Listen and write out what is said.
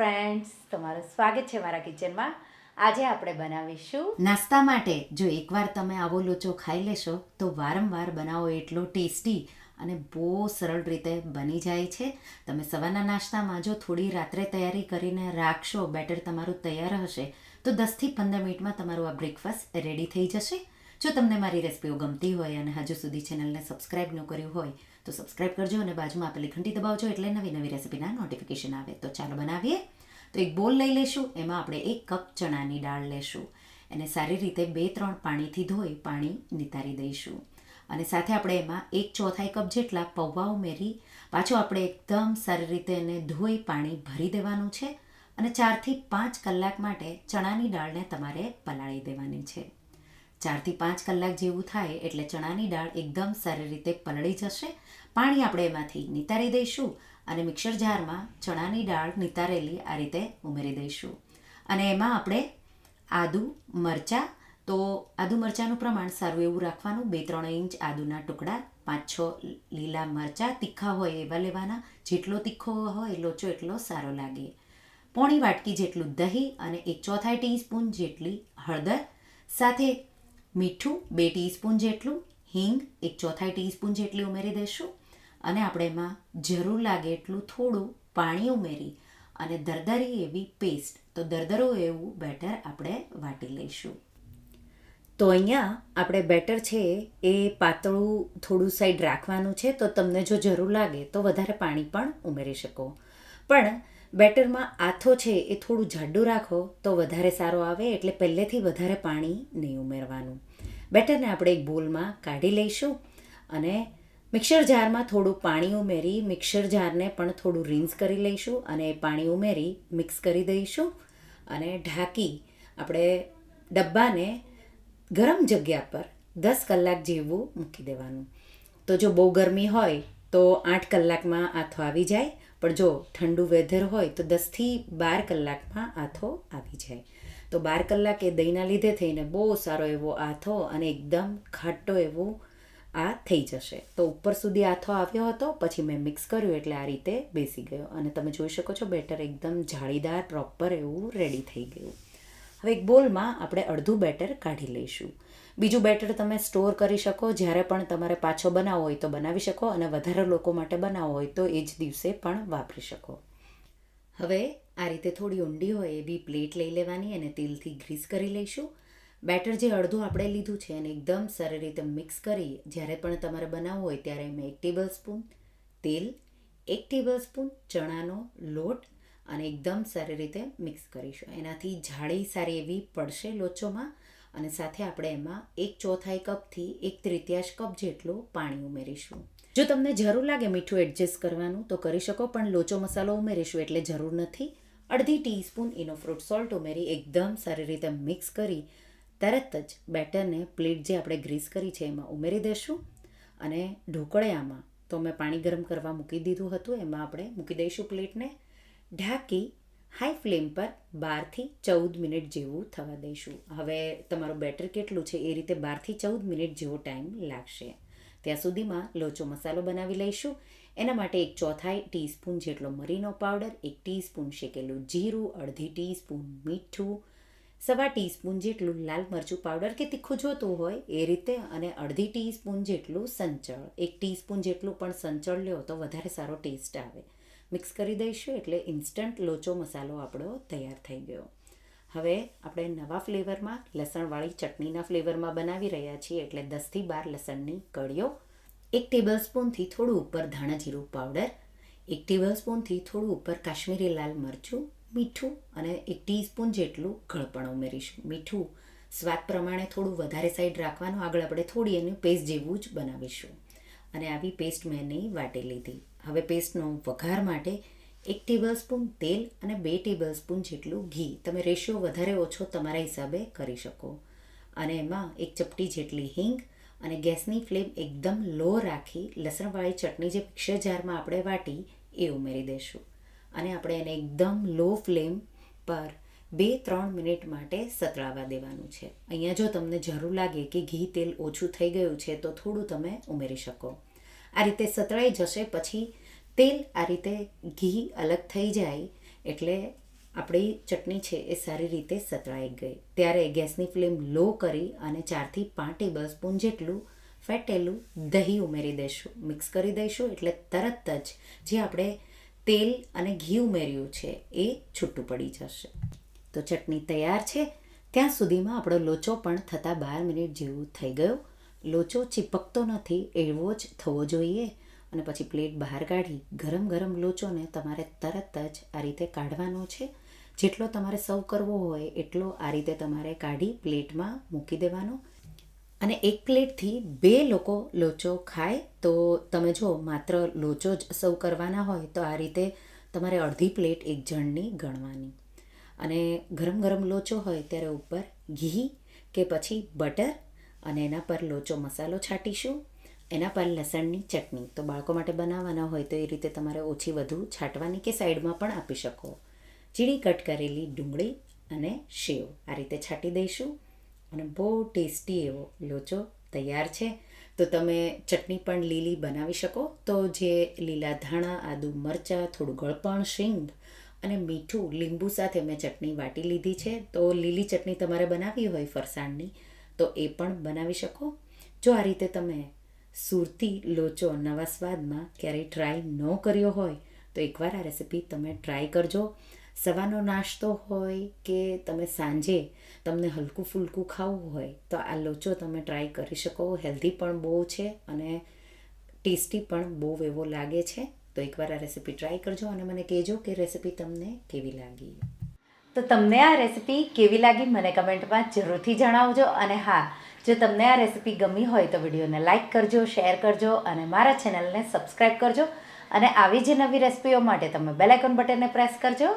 Friends તમારું સ્વાગત છે મારા કિચનમાં. આજે આપણે બનાવીશું નાસ્તા માટે. જો એકવાર તમે આવો લોચો ખાઈ લેશો, તો વારંવાર બનાવો એટલો ટેસ્ટી અને બહુ સરળ રીતે બની જાય છે. તમે સવારના નાસ્તામાં જો થોડી રાત્રે તૈયારી કરીને રાખશો, બેટર તમારું તૈયાર હશે, તો દસથી પંદર મિનિટમાં તમારું આ બ્રેકફાસ્ટ રેડી થઈ જશે. જો તમને મારી રેસિપીઓ ગમતી હોય અને હજુ સુધી ચેનલને સબસ્ક્રાઇબ ન કર્યું હોય, તો સબસ્ક્રાઇબ કરજો અને બાજુમાં આપેલી ઘંટી દબાવજો એટલે નવી નવી રેસિપીના નોટિફિકેશન આવે. તો ચાલો બનાવીએ. તો એક બોલ લઈ લેશું, એમાં આપણે એક કપ ચણાની દાળ લેશું. એને સારી રીતે બે ત્રણ પાણીથી ધોઈ પાણી નિતારી દઈશું. અને સાથે આપણે એમાં એક ચોથાઈ કપ જેટલા પૌવા ઉમેરી, પાછું આપણે એકદમ સારી રીતે એને ધોઈ પાણી ભરી દેવાનું છે અને ચારથી પાંચ કલાક માટે ચણાની દાળને તમારે પલાળી દેવાની છે. ચારથી પાંચ કલાક જેવું થાય એટલે ચણાની દાળ એકદમ સારી રીતે પલળી જશે. પાણી આપણે એમાંથી નિતારી દઈશું અને મિક્સર જારમાં ચણાની દાળ નિતારેલી આ રીતે ઉમેરી દઈશું. અને એમાં આપણે આદુ મરચાં, તો આદુ મરચાંનું પ્રમાણ સારું એવું રાખવાનું. બે ત્રણ ઇંચ આદુના ટુકડા, પાંચ છ લીલા મરચાં, તીખા હોય એવા લેવાના. જેટલો તીખો હોય, લોચો એટલો સારો લાગે. પોણી વાટકી જેટલું દહીં અને એક ચોથાઈ ટીસ્પૂન જેટલી હળદર. સાથે મીઠું બે ટીસ્પૂન જેટલું હિંગ, એક ચોથાઈ ટીસ્પૂન જેટલી ઉમેરી દઈશું. અને આપણે એમાં જરૂર લાગે એટલું થોડું પાણી ઉમેરી અને દરદરી એવી પેસ્ટ તો દરદરો એવું બેટર આપણે વાટી લઈશું. તો અહીંયા આપણે બેટર છે એ પાતળું થોડું સાઈડ રાખવાનું છે, તો તમને જો જરૂર લાગે તો વધારે પાણી પણ ઉમેરી શકો. પણ બેટરમાં આથો છે એ થોડું જાડું રાખો તો વધારે સારો આવે, એટલે પહેલેથી વધારે પાણી નહીં ઉમેરવાનું. બેટરને આપણે એક બોલમાં કાઢી લઈશું અને મિક્સર જારમાં થોડું પાણી ઉમેરી મિક્સર જારને પણ થોડું રિન્સ કરી લઈશું અને પાણી ઉમેરી મિક્સ કરી દઈશું અને ઢાંકી આપણે ડબ્બાને ગરમ જગ્યા પર દસ કલાક જેવું મૂકી દેવાનું. તો જો બહુ ગરમી હોય તો આઠ કલાકમાં આથો આવી જાય, પણ જો ઠંડુ વેધર હોય તો દસથી બાર કલાકમાં આથો આવી જાય. તો બાર કલાક એ દહીંના લીધે થઈને બહુ સારો એવો આથો અને એકદમ ખાટો એવો આ થઈ જશે. તો ઉપર સુધી આથો આવ્યો હતો, પછી મેં મિક્સ કર્યું એટલે આ રીતે બેસી ગયો. અને તમે જોઈ શકો છો બેટર એકદમ જાળીદાર પ્રોપર એવું રેડી થઈ ગયું. હવે એક બોલમાં આપણે અડધું બેટર કાઢી લઈશું. બીજું બેટર તમે સ્ટોર કરી શકો. જ્યારે પણ તમારે પાછો બનાવવો હોય તો બનાવી શકો અને વધારે લોકો માટે બનાવવો હોય તો એ જ દિવસે પણ વાપરી શકો. હવે આ રીતે થોડી ઊંડી હોય એવી પ્લેટ લઈ લેવાની અને તેલથી ગ્રીસ કરી લઈશું. બેટર જે અડધું આપણે લીધું છે એને એકદમ સારી રીતે મિક્સ કરી, જ્યારે પણ તમારે બનાવવું હોય ત્યારે મેં એક ટેબલ સ્પૂન તેલ, એક ટેબલ સ્પૂન ચણાનો લોટ અને એકદમ સારી રીતે મિક્સ કરીશું. એનાથી જાળી સારી એવી પડશે લોચોમાં અને સાથે આપણે એમાં એક ચોથાઈ કપથી એક તૃતીયાશ કપ જેટલું પાણી ઉમેરીશું. જો તમને જરૂર લાગે મીઠું એડજસ્ટ કરવાનું, તો કરી શકો, પણ લોચો મસાલો ઉમેરીશું એટલે જરૂર નથી. અડધી ટીસ્પૂન ઇનો ફ્રૂટ સોલ્ટ ઉમેરી એકદમ સારી રીતે મિક્સ કરી તરત જ બેટરને પ્લેટ જે આપણે ગ્રીસ કરી છે એમાં ઉમેરી દઈશું અને ઢોકળિયામાં તો મેં પાણી ગરમ કરવા મૂકી દીધું હતું, એમાં આપણે મૂકી દઈશું પ્લેટને. ઢાંકી હાઈ ફ્લેમ પર બારથી ચૌદ મિનિટ જેવું થવા દઈશું. હવે તમારું બેટર કેટલું છે એ રીતે બારથી ચૌદ મિનિટ જેવો ટાઈમ લાગશે. ત્યાં સુધીમાં લોચો મસાલો બનાવી લઈશું. એના માટે એક ચોથાઈ ટીસ્પૂન જેટલો મરીનો પાવડર, એક ટીસ્પૂન શેકેલું જીરું, અડધી ટીસ્પૂન મીઠું સવા ટીસ્પૂન જેટલું લાલ મરચું પાવડર કે તીખું જોતું હોય એ રીતે અને અડધી ટીસ્પૂન જેટલું સંચળ. એક ટીસ્પૂન જેટલું પણ સંચળ લ્યો તો વધારે સારો ટેસ્ટ આવે. મિક્સ કરી દઈશું એટલે ઇન્સ્ટન્ટ લોચો મસાલો આપણો તૈયાર થઈ ગયો. હવે આપણે નવા ફ્લેવરમાં લસણવાળી ચટણીના ફ્લેવરમાં બનાવી રહ્યા છીએ એટલે દસથી બાર લસણની કળીઓ, એક ટેબલ સ્પૂનથી થોડું ઉપર ધાણા જીરું પાવડર, એક ટેબલ સ્પૂનથી થોડું ઉપર કાશ્મીરી લાલ મરચું મીઠું અને એક ટીસ્પૂન જેટલું ગળપણ ઉમેરીશું. મીઠું સ્વાદ પ્રમાણે થોડું વધારે સાઈડ રાખવાનું, આગળ આપણે થોડી એનું પેસ્ટ જેવું જ બનાવીશું. અને આવી પેસ્ટ મેં નહીં વાટી લીધી. હવે પેસ્ટનો વઘાર માટે એક ટેબલ સ્પૂન તેલ અને બે ટેબલ સ્પૂન જેટલું ઘી. તમે રેશિયો વધારે ઓછો તમારા હિસાબે કરી શકો. અને એમાં એક ચપટી જેટલી હિંગ અને ગેસની ફ્લેમ એકદમ લો રાખી લસણવાળી ચટણી જે મિક્સર જારમાં આપણે વાટી, એ ઉમેરી દઈશું અને આપણે એને એકદમ લો ફ્લેમ પર બે, ત્રણ મિનિટ માટે સતળાવા દેવાનું છે. અહીંયા જો તમને જરૂર લાગે કે ઘી તેલ ઓછું થઈ ગયું છે, તો થોડું તમે ઉમેરી શકો. આ રીતે સતળાઈ જશે, પછી તેલ આ રીતે ઘી અલગ થઈ જાય, એટલે આપણી ચટણી છે એ સારી રીતે સતળાઈ ગઈ. ત્યારે ગેસની ફ્લેમ લો કરી અને ચારથી પાંચ ટેબલ સ્પૂન જેટલું ફેટેલું દહીં ઉમેરી દઈશું મિક્સ કરી દઈશું, એટલે તરત જ જે આપણે તેલ અને ઘી ઉમેર્યું છે, એ છૂટું પડી જશે. તો ચટણી તૈયાર છે. ત્યાં સુધીમાં આપણો લોચો પણ થતાં બાર મિનિટ જેવું થઈ ગયો. લોચો ચીપકતો નથી, એવો જ થવો જોઈએ. અને પછી પ્લેટ બહાર કાઢી, ગરમ ગરમ લોચોને તમારે તરત જ આ રીતે કાઢવાનો છે. જેટલો તમારે સર્વ કરવો હોય, એટલો આ રીતે તમારે કાઢી પ્લેટમાં મૂકી દેવાનો. અને એક પ્લેટથી બે લોકો લોચો ખાય, તો તમે જો માત્ર લોચો જ સર્વ કરવાના હોય, તો આ રીતે તમારે અડધી પ્લેટ એક જણની ગણવાની. અને ગરમ ગરમ લોચો હોય ત્યારે ઉપર ઘી કે પછી બટર અને એના પર લોચો મસાલો છાંટીશું. એના પર લસણની ચટણી. તો બાળકો માટે બનાવવાના હોય તો એ રીતે તમારે ઓછી વધુ છાંટવાની કે સાઈડમાં પણ આપી શકો. ચીડી કટ કરેલી ડુંગળી અને શેવ આ રીતે છાંટી દઈશું. અને બહુ ટેસ્ટી એવો લોચો તૈયાર છે. તો તમે ચટણી પણ લીલી બનાવી શકો. તો જે લીલા ધાણા, આદુ મરચાં, થોડું ગળપણ, શીંગ અને મીઠું લીંબુ સાથે મેં ચટણી વાટી લીધી છે. તો લીલી ચટણી તમારે બનાવવી હોય ફરસાણની, તો એ પણ બનાવી શકો. જો આ રીતે તમે સુરતી લોચો નવા સ્વાદમાં ક્યારેય ટ્રાય ન કર્યો હોય, તો એકવાર આ રેસીપી તમે ટ્રાય કરજો. સવારનો નાસ્તો હોય કે તમે સાંજે તમને હલકું ફૂલકું ખાવું હોય, તો આ લોચો તમે ટ્રાય કરી શકો. હેલ્ધી પણ બહુ છે અને ટેસ્ટી પણ બહુ એવો લાગે છે. તો એકવાર આ રેસીપી ટ્રાય કરજો અને મને કહેજો કે રેસીપી તમને કેવી લાગી. તો તમને આ રેસીપી કેવી લાગી મને કમેન્ટમાં જરૂરથી જણાવજો. અને હા, જો તમને આ રેસીપી ગમી હોય તો વિડીયોને લાઇક કરજો શેર કરજો અને મારા ચેનલને સબસ્ક્રાઈબ કરજો. અને આવી જ નવી રેસીપીઓ માટે તમે બેલ આઇકોન બટનને પ્રેસ કરજો.